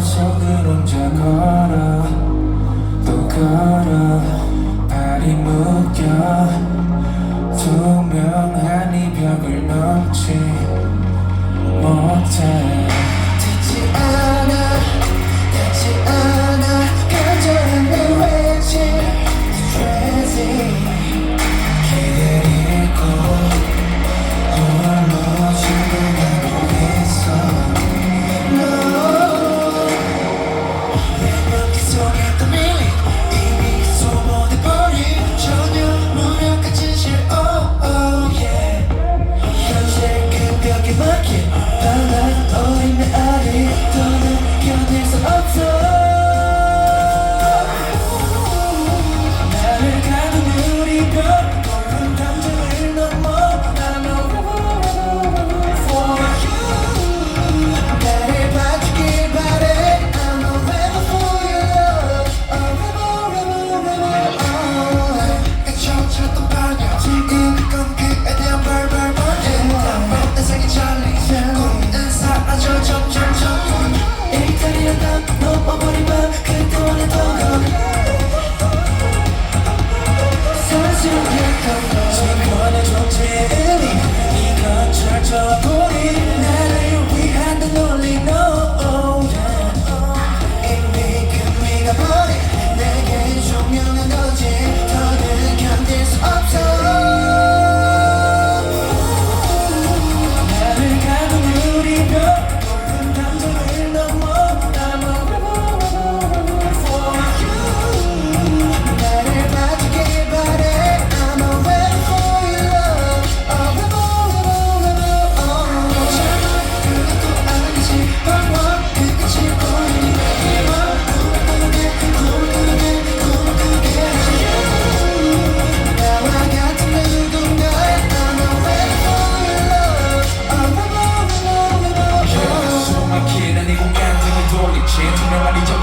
속을 혼자 걸어 또 걸어 발이 묶여. 투명해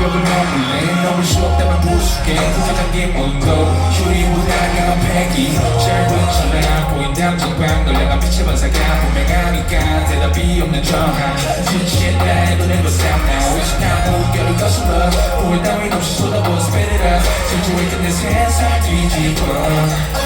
공격을 하길래 너무 쉬웠다면 부수게. 부사장님 온도 휴리보다 내가 패기 짧은 전략 보인 당적방 널 내가 빛의 반사가. 분명하니까 대답이 없는 정황. 진실에 따해 눈에 벗삼나. 의식하고 결을 거슬러. 우울 따윈 없이 쏟아본 스페리라. 질주의 끝내 세상 뒤집어.